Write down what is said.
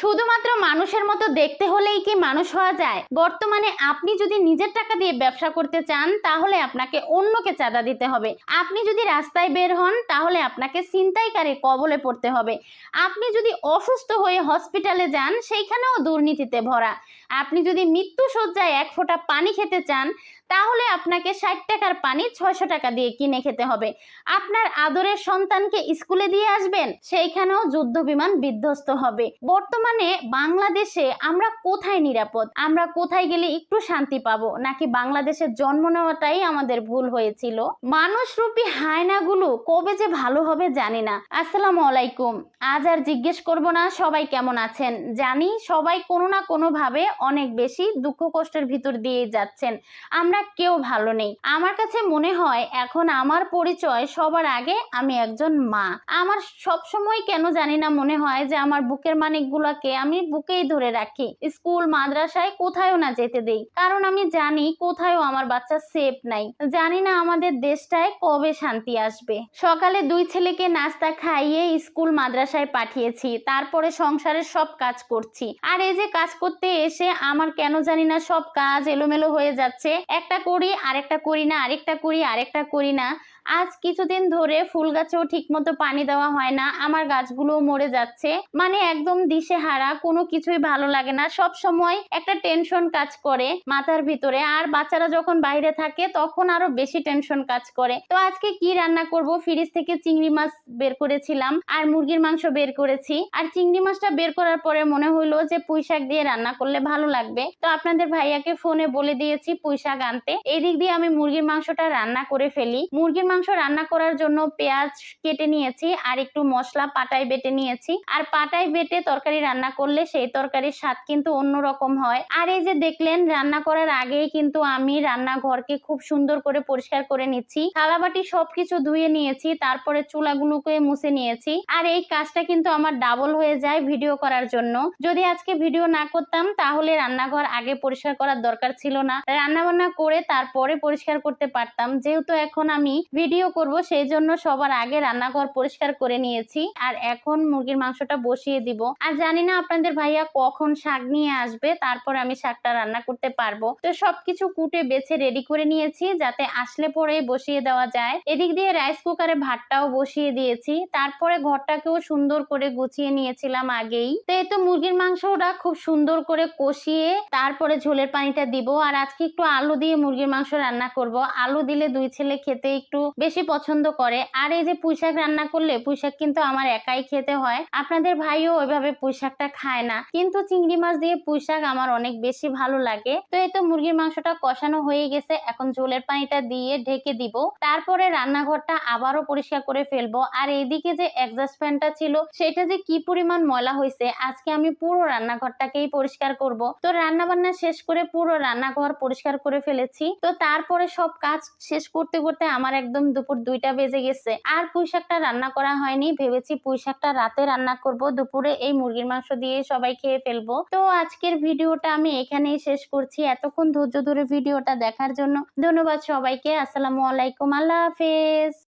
শুধুমাত্র মানুষের মতো দেখতে হলেই কি মানুষ হওয়া যায়? বর্তমানে আপনি যদি নিজের টাকা দিয়ে ব্যবসা করতে চান, তাহলে আপনাকে অন্যকে চাঁদা দিতে হবে। আপনি যদি রাস্তায় বের হন, তাহলে আপনাকে ছিনতাইকারীর কবলে পড়তে হবে। আপনি যদি অসুস্থ হয়ে হসপিটালে যান, সেইখানেও দুর্নীতিতে ভরা। আপনি যদি মৃত্যু সজ্জায় এক ফোঁটা পানি খেতে চান, তাহলে আপনাকে ষাট টাকার পানি ছয়শো টাকা দিয়ে কিনে খেতে হবে। আপনার আদরের সন্তানকে স্কুলে দিয়ে আসবেন, সেইখানেও যুদ্ধ বিমান বিধ্বস্ত হবে। বর্তমানে বাংলাদেশে আমরা কোথায় নিরাপদ? আমরা কোথায় গেলে একটু শান্তি পাবো? নাকি বাংলাদেশে জন্ম নেওয়াটাই আমাদের ভুল হয়েছিল? মানুষরূপী হায়নাগুলো কবে যে ভালো হবে জানি না। আসসালামু আলাইকুম। আজ আর জিজ্ঞেস করব না সবাই কেমন আছেন? জানি সবাই কোনো না কোনো ভাবে অনেক বেশি দুঃখ কষ্টের ভিতর দিয়ে যাচ্ছেন। আমরা কেউ ভালো নেই। আমার কাছে মনে হয় এখন আমার পরিচয় সবার আগে আমি একজন মা। আমার সবসময় কেন জানি না মনে হয় যে আমার বুকের মানিকগুলোকে আমি বুকেই ধরে রাখি। স্কুল, মাদ্রাসায় কোথাও না যেতে দেই। কারণ আমি জানি কোথাও আমার বাচ্চা সেফ নাই। জানি না আমাদের দেশটায় কবে শান্তি আসবে। সকালে দুই ছেলেকে নাস্তা খাইয়ে স্কুল, মাদ্রাসায় পাঠিয়েছি। তারপরে সংসারের সব কাজ করছি। আর এই যে কাজ করতে এসে আমার কেন জানি না সব কাজ এলোমেলো হয়ে যাচ্ছে। একটা করি, আরেকটা করি না, আরেকটা করি আরেকটা করি না। আজ কিছুদিন ধরে ফুল গাছেও ঠিক মতো পানি দেওয়া হয় না, আমার গাছগুলোও মরে যাচ্ছে। মানে একদম দিশে হারা কোনো কিছুই ভালো লাগে না। সব সময় একটা টেনশন কাজ করে মাথার ভিতরে। আর বাচ্চারা যখন বাইরে থাকে, তখন আরও বেশি টেনশন কাজ করে। তো আজকে কি রান্না করব? ফ্রিজ থেকে চিংড়ি মাছ বের করেছিলাম, আর মুরগির মাংস বের করেছি। আর চিংড়ি মাছটা বের করার পরে মনে হইল যে পুঁই শাক দিয়ে রান্না করলে ভালো লাগবে। তো আপনাদের ভাইয়াকে ফোনে বলে দিয়েছি পুঁই শাক আনতে। এদিক দিয়ে আমি মুরগির মাংসটা রান্না করে ফেলি। মুরগির মাংস রান্না করার জন্য পেঁয়াজ কেটে নিয়েছি, আর একটু মশলা পাটায় বেটে নিয়েছি। আর পাটায় বেটে তরকারি রান্না করলে সেই তরকারির স্বাদ কিন্তু অন্যরকম হয়। আর এই যে দেখলেন, রান্না করার আগেই কিন্তু আমি রান্নাঘরকে খুব সুন্দর করে পরিষ্কার করে নিচ্ছি। থালাবাটি সবকিছু ধুয়ে নিয়েছি, তারপরে চুলাগুলোকে মুছে নিয়েছি। আর এই কাজটা কিন্তু আমার ডাবল হয়ে যায় ভিডিও করার জন্য। যদি আজকে ভিডিও না করতাম, তাহলে রান্নাঘর আগে পরিষ্কার করার দরকার ছিল না। রান্না বান্না করে তারপরে পরিষ্কার করতে পারতাম। যেহেতু এখন আমি ভিডিও করব, সেই জন্য সবার আগে রান্নাঘর পরিষ্কার করে নিয়েছি। আর এখন মুরগির মাংসটা বসিয়ে দিব। আর জানি না আপনাদের ভাইয়া কখন শাক নিয়ে আসবে, তারপর আমি শাকটা রান্না করতে পারব। তো সবকিছু কুটে বেছে রেডি করে নিয়েছি, যাতে আসলে পরে বসিয়ে দেওয়া যায়। এদিক দিয়ে রাইস কুকারে ভাতটাও বসিয়ে দিয়েছি। তারপরে ঘরটাকেও সুন্দর করে গুছিয়ে নিয়েছিলাম আগেই। তো এই তো মুরগির মাংসটা খুব সুন্দর করে কষিয়ে তারপরে ঝোলের পানিটা দিব। আর আজকে একটু আলু দিয়ে মুরগির মাংস রান্না করব। আলু দিলে দুই ছেলে খেতে একটু বেশি পছন্দ করে। আর এই যে পুঁইশাক রান্না করলে পুঁইশাক কিন্তু আমার একাই খেতে হয়। আপনাদের ভাইও ওইভাবে পুঁইশাকটা খায় না। কিন্তু চিংড়ি মাছ দিয়ে পুঁইশাক আমার অনেক বেশি ভালো লাগে। তো এই তো মুরগির মাংসটা কষানো হয়ে গেছে। এখন ঝোলের পানিটা দিয়ে ঢেকে দিব। তারপরে রান্নাঘরটা আবারও পরিষ্কার করে ফেলব। আর এইদিকে যে এক্সস্ট ফ্যানটা ছিল, সেটা যে কি পরিমাণ ময়লা হয়েছে, আজকে আমি পুরো রান্নাঘরটাকেই পরিষ্কার করব। তো রান্না বান্না শেষ করে পুরো রান্নাঘর পরিষ্কার করে ফেলেছি। তো তারপরে সব কাজ শেষ করতে করতে আমার একদম দুপুর দুইটা বেজে গেছে। আর পুঁই শাকটা রান্না করা হয়নি। ভেবেছি পুঁই শাকটা রাতে রান্না করব। দুপুরে এই মুরগির মাংস দিয়ে সবাই খেয়ে ফেলব। তো আজকের ভিডিওটা আমি এখানেই শেষ করছি। এতক্ষণ ধৈর্য ধরে ভিডিওটা দেখার জন্য ধন্যবাদ সবাইকে। আসসালামু আলাইকুম। আল্লাহ হাফেজ।